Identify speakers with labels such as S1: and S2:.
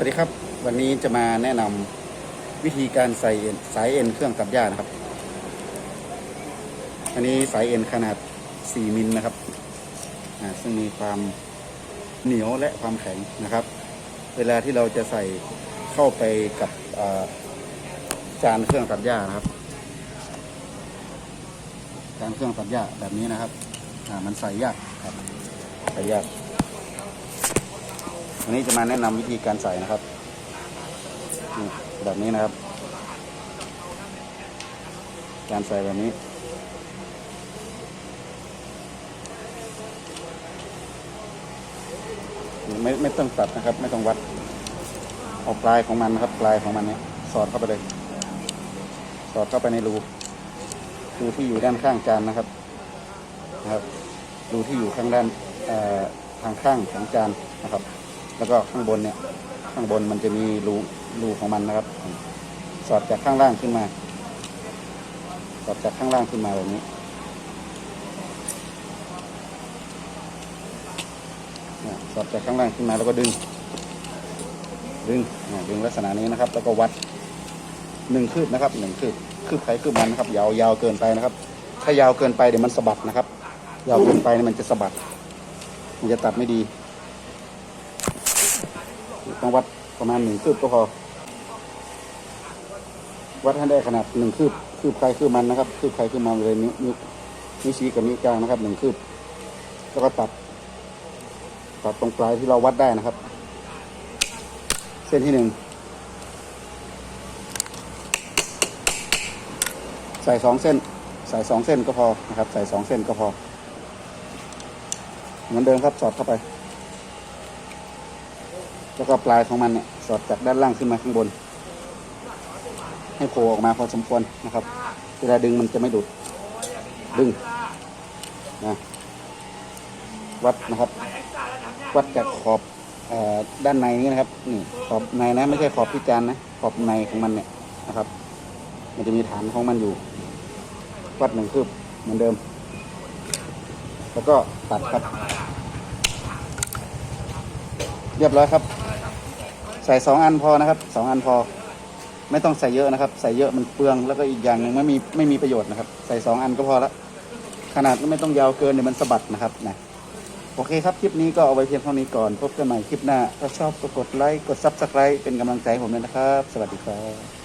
S1: วัสดีครับ วันนี้จะมาแนะนำวิธีการใส่สายเอ็นเครื่องตัดหญ้านะครับ อันนี้สายเอ็นขนาด 4 มิลนะครับอ่าซึ่งมีความเหนียวและความแข็งนะครับ เวลาที่เราจะใส่เข้าไปกับอ่าจานเครื่องตัดหญ้านะครับ จานเครื่องตัดหญ้าแบบนี้นะครับอ่ามันใส่ยากครับใส่ยาก วันนี้จะมาแนะนำวิธีการใส่นะครับแบบนี้นะครับ การใส่แบบนี้ ไม่ไม่ต้องตัดนะครับ ไม่ต้องวัดเอาปลายของมันนะครับ ปลายของมันเนี่ยสอดเข้าไปเลย สอดเข้าไปในรูรูที่อยู่ด้านข้างจานนะครับนะครับรูที่อยู่ข้างด้านทางข้างของจานนะครับ แล้วก็ข้างบนเนี่ย ข้างบนมันจะมีรูรูของมันนะครับ สอดจากข้างล่างขึ้นมา สอดจากข้างล่างขึ้นมาแบบนี้สอดจากข้างล่างขึ้นมาแล้วก็ดึง ดึงดึงลักษณะนี้นะครับ แล้วก็วัดหนึ่งคืบนะครับหนึ่งคืบคืบใครคืบมันนะครับ ยาวยาวเกินไปนะครับ ถ้ายาวเกินไปเดี๋ยวมันสะบัดนะครับ ยาวเกินไปเนี่ยมันจะสะบัด มันจะตัดไม่ดี ต้องวัดประมาณหนึ่งคืบก็พอ วัดให้ได้ขนาดหนึ่งคืบ คืบใครคืบมันนะครับ คืบใครคืบมันเลยนิ้วนิ้วนิ้วชี้กับนิ้วกลางนะครับหนึ่งคืบ แล้วก็ตัด ตัดตรงปลายที่เราวัดได้นะครับ เส้นที่หนึ่งใส่สองเส้น ใส่สองเส้นก็พอนะครับ ใส่สองเส้นก็พอ เหมือนเดิมครับสอดเข้าไป แล้วก็ปลายของมันเนี่ยสอดจากด้านล่างขึ้นมาข้างบน ให้โผล่ออกมาพอสมควรนะครับ เวลาดึงมันจะไม่ดุดดึงนะวัดนะครับ วัดจากขอบอด้านในนี้นะครับนี่ขอบในนะ ไม่ใช่ขอบที่จานนะขอบในของมันเนี่ยนะครับ มันจะมีฐานของมันอยู่ วัดหนึ่งคืบเหมือนเดิม แล้วก็ตัดครับ เรียบร้อยครับ ใส่สองอันพอนะครับสองอันพอ ไม่ต้องใส่เยอะนะครับ ใส่เยอะมันเปลืองแล้วก็อีกอย่างหนึ่งไม่มีไม่มีประโยชน์นะครับ ใส่สองอันก็พอละขนาดก็ไม่ต้องยาวเกินเดี๋ยวมันสะบัดนะครับนะโอเคครับ คลิปนี้ก็เอาไว้เพียงเท่านี้ก่อนพบกันใหม่คลิปหน้า ถ้าชอบก็กดไลค์กดซับสไครต์เป็นกำลังใจให้ผมด้วยนะครับ สวัสดีครับ